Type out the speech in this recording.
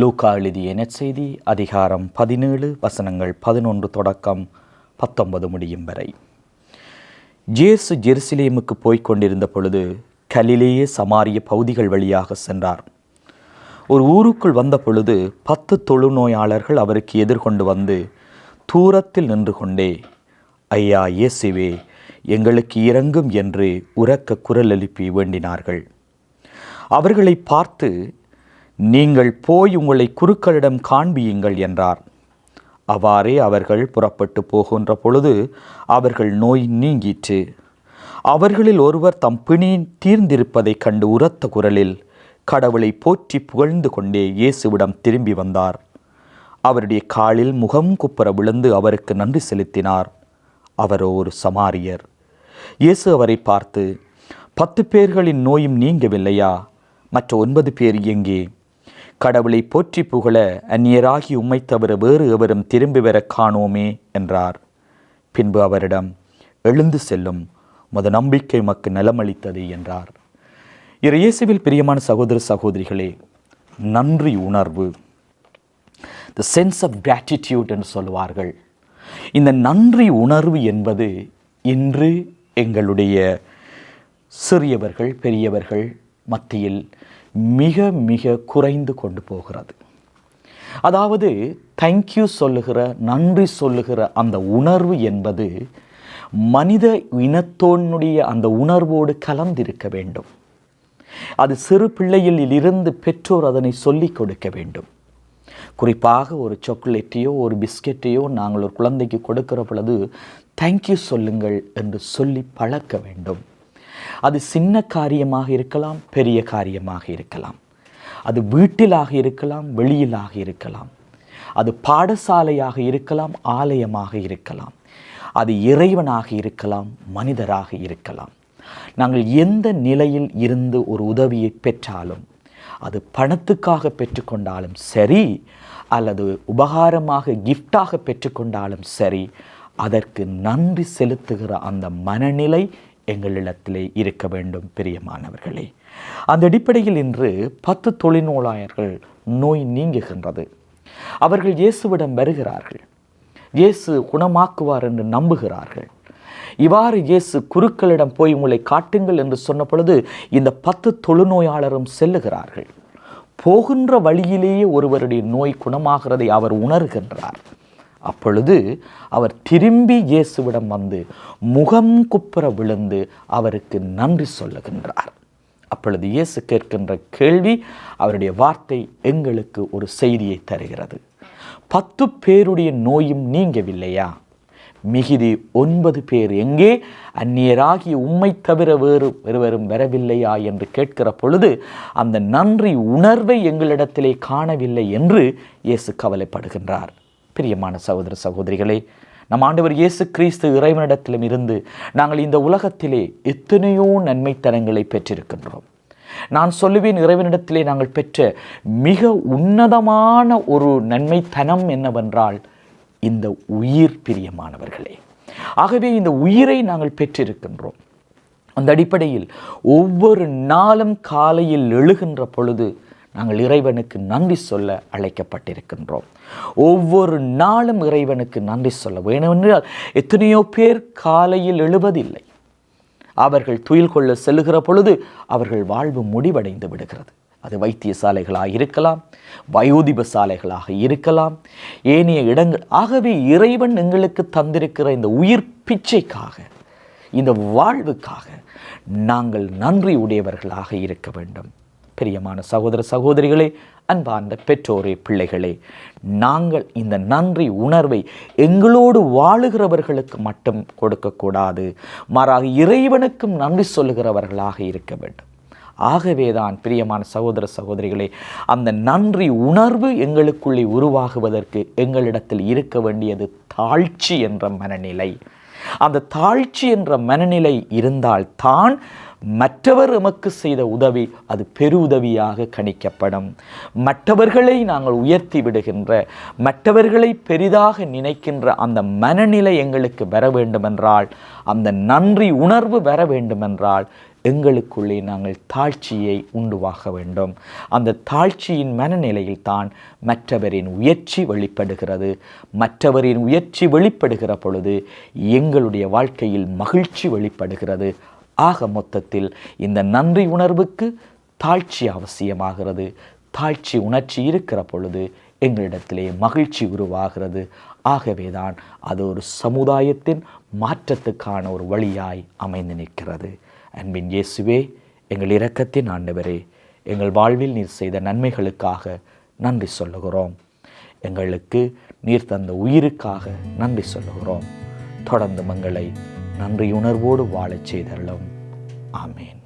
லூக்கா எழுதிய செய்தி அதிகாரம் பதினேழு வசனங்கள் பதினொன்று தொடக்கம் பத்தொன்பது முடியும் வரை. ஜேசு ஜெருசலேமுக்கு போய்க் கொண்டிருந்த பொழுது கலிலேயே சமாரிய பகுதிகள் வழியாக சென்றார். ஒரு ஊருக்குள் வந்த பொழுது பத்து தொழுநோயாளர்கள் அவருக்கு எதிர்கொண்டு வந்து தூரத்தில் நின்று கொண்டே ஐயா இயேசுவே எங்களுக்கு இறங்கும் என்று உரக்க குரல் எழுப்பி வேண்டினார்கள். அவர்களை பார்த்து நீங்கள் போய் உங்களை குருக்களிடம் காண்பியுங்கள் என்றார். அவ்வாறே அவர்கள் புறப்பட்டு போகின்ற பொழுது அவர்கள் நோய் நீங்கிற்று. அவர்களில் ஒருவர் தம் பிணி தீர்ந்திருப்பதைக் கண்டு உரத்த குரலில் கடவுளை போற்றி புகழ்ந்து கொண்டே இயேசுவிடம் திரும்பி வந்தார். அவருடைய காலில் முகம் குப்புற விழுந்து அவருக்கு நன்றி செலுத்தினார். அவரோ ஒரு சமாரியர். இயேசு அவரை பார்த்து பத்து பேர்களின் நோயும் நீங்கவில்லையா? மற்ற ஒன்பது பேர் எங்கே? கடவுளை போற்றி புகழ அந்நியராகி உம்மை தவிர வேறு எவரும் திரும்பி வர காணோமே என்றார். பின்பு அவரிடம் எழுந்து செல்லும் மத நம்பிக்கை மக்கு நலமளித்தது என்றார். இறை இயேசுவில் பிரியமான சகோதர சகோதரிகளே நன்றி உணர்வு த சென்ஸ் ஆஃப் கிராட்டிடியூட் என்று சொல்லுவார்கள். இந்த நன்றி உணர்வு என்பது இன்று எங்களுடைய சிறியவர்கள் பெரியவர்கள் மத்தியில் மிக மிக குறைந்து கொண்டு போகிறது. அதாவது தேங்க்யூ சொல்லுகிற நன்றி சொல்லுகிற அந்த உணர்வு என்பது மனித இனத்தோனுடைய அந்த உணர்வோடு கலந்திருக்க வேண்டும். அது சிறு பிள்ளையில் இருந்து பெற்றோர் அதனை சொல்லிக் கொடுக்க வேண்டும். குறிப்பாக ஒரு சாக்லேட்டையோ ஒரு பிஸ்கெட்டையோ நாங்கள் ஒரு குழந்தைக்கு கொடுக்கிற பொழுது தேங்க்யூ சொல்லுங்கள் என்று சொல்லி பழக்க வேண்டும். அது சின்ன காரியமாக இருக்கலாம் பெரிய காரியமாக இருக்கலாம். அது வீட்டிலாக இருக்கலாம் வெளியிலாக இருக்கலாம். அது பாடசாலையாக இருக்கலாம் ஆலயமாக இருக்கலாம். அது இறைவனாக இருக்கலாம் மனிதராக இருக்கலாம். நாங்கள் எந்த நிலையில் இருந்து ஒரு உதவியை பெற்றாலும் அது பணத்துக்காக பெற்றுக்கொண்டாலும் சரி அல்லது உபகாரமாக கிஃப்டாக பெற்றுக்கொண்டாலும் சரி அதற்கு நன்றி செலுத்துகிற அந்த மனநிலை எங்களிடத்திலே இருக்க வேண்டும் பிரியமானவர்களே. அந்த அடிப்படையில் இன்று பத்து தொழில்நோயாளர்கள் நோய் நீங்குகின்றது. அவர்கள் இயேசுவிடம் வருகிறார்கள். இயேசு குணமாக்குவார் என்று நம்புகிறார்கள். இவ்வாறு இயேசு குருக்களிடம் போய் உங்களை காட்டுங்கள் என்று சொன்ன பொழுது இந்த பத்து தொழுநோயாளரும் செல்லுகிறார்கள். போகின்ற வழியிலேயே ஒருவருடைய நோய் குணமாகிறதை அவர் உணர்கின்றார். அப்பொழுது அவர் திரும்பி இயேசுவிடம் வந்து முகம் குப்புற விழுந்து அவருக்கு நன்றி சொல்லுகின்றார். அப்பொழுது இயேசு கேட்கின்ற கேள்வி அவருடைய வார்த்தை எங்களுக்கு ஒரு செய்தியை தருகிறது. பத்து பேருடைய நோயும் நீங்கவில்லையா? மிகுதி ஒன்பது பேர் எங்கே? அந்நியராகி உம்மை தவிர வேறு ஒருவரும் வரவில்லையா என்று கேட்கிற பொழுது அந்த நன்றி உணர்வை எங்களிடத்திலே காணவில்லை என்று இயேசு கவலைப்படுகின்றார். பிரியமான சகோதர சகோதரிகளே நம் ஆண்டவர் இயேசு கிறிஸ்து இறைவனிடத்திலும் இருந்து நாங்கள் இந்த உலகத்திலே எத்தனையோ நன்மைத்தனங்களை பெற்றிருக்கின்றோம். நான் சொல்லுவேன் இறைவனிடத்திலே நாங்கள் பெற்ற மிக உன்னதமான ஒரு நன்மைத்தனம் என்னவென்றால் இந்த உயிர் பிரியமானவர்களே. ஆகவே இந்த உயிரை நாங்கள் பெற்றிருக்கின்றோம். அந்த அடிப்படையில் ஒவ்வொரு நாளும் காலையில் எழுகின்ற பொழுது நாங்கள் இறைவனுக்கு நன்றி சொல்ல அழைக்கப்பட்டிருக்கின்றோம். ஒவ்வொரு நாளும் இறைவனுக்கு நன்றி சொல்ல வேணுமென்றால் எத்தனையோ பேர் காலையில் எழுவதில்லை. அவர்கள் துயில் கொள்ள செல்லுகிற பொழுது அவர்கள் வாழ்வு முடிவடைந்து விடுகிறது. அது வைத்தியசாலைகளாக இருக்கலாம் வயோதிப சாலைகளாக இருக்கலாம் ஏனைய இடங்கள். ஆகவே இறைவன் எங்களுக்கு தந்திருக்கிற இந்த உயிர் பிச்சைக்காக இந்த வாழ்வுக்காக நாங்கள் நன்றி உடையவர்களாக இருக்க வேண்டும். பிரியமான சகோதர சகோதரிகளே அன்பார்ந்த பெற்றோரே பிள்ளைகளே நாங்கள் இந்த நன்றி உணர்வை எங்களோடு வாழுகிறவர்களுக்கு மட்டும் கொடுக்கக்கூடாது. மாறாக இறைவனுக்கும் நன்றி சொல்லுகிறவர்களாக இருக்க வேண்டும். ஆகவேதான் பிரியமான சகோதர சகோதரிகளே அந்த நன்றி உணர்வு எங்களுக்குள்ளே உருவாகுவதற்கு எங்களிடத்தில் இருக்க வேண்டியது தாழ்ச்சி என்ற மனநிலை. அந்த தாழ்ச்சி என்ற மனநிலை இருந்தால் தான் மற்றவர் எமக்கு செய்த உதவி அது பெருதவியாக கணிக்கப்படும். மற்றவர்களை நாங்கள் உயர்த்தி விடுகின்ற மற்றவர்களை பெரிதாக நினைக்கின்ற அந்த மனநிலை எங்களுக்கு வர வேண்டுமென்றால் அந்த நன்றி உணர்வு வர வேண்டுமென்றால் எங்களுக்குள்ளே நாங்கள் தாழ்ச்சியை உண்டுவாக வேண்டும். அந்த தாழ்ச்சியின் மனநிலையில் தான் மற்றவரின் உயர்ச்சி வெளிப்படுகிறது. மற்றவரின் உயர்ச்சி வெளிப்படுகிற பொழுது எங்களுடைய வாழ்க்கையில் மகிழ்ச்சி வெளிப்படுகிறது. ஆக மொத்தத்தில் இந்த நன்றி உணர்வுக்கு தாழ்ச்சி அவசியமாகிறது. தாழ்ச்சி உணர்ச்சி இருக்கிற பொழுது எங்களிடத்திலே மகிழ்ச்சி உருவாகிறது. ஆகவேதான் அது ஒரு சமுதாயத்தின் மாற்றத்துக்கான ஒரு வழியாய் அமைந்து நிற்கிறது. அன்பின் இயேசுவே எங்கள் இரக்கத்தின் ஆண்டவரே எங்கள் வாழ்வில் நீர் செய்த நன்மைகளுக்காக நன்றி சொல்லுகிறோம். எங்களுக்கு நீர் தந்த உயிருக்காக நன்றி சொல்லுகிறோம். தொடர்ந்து மங்களை நன்றியுணர்வோடு வாழச் செய்தருளும். ஆமேன்.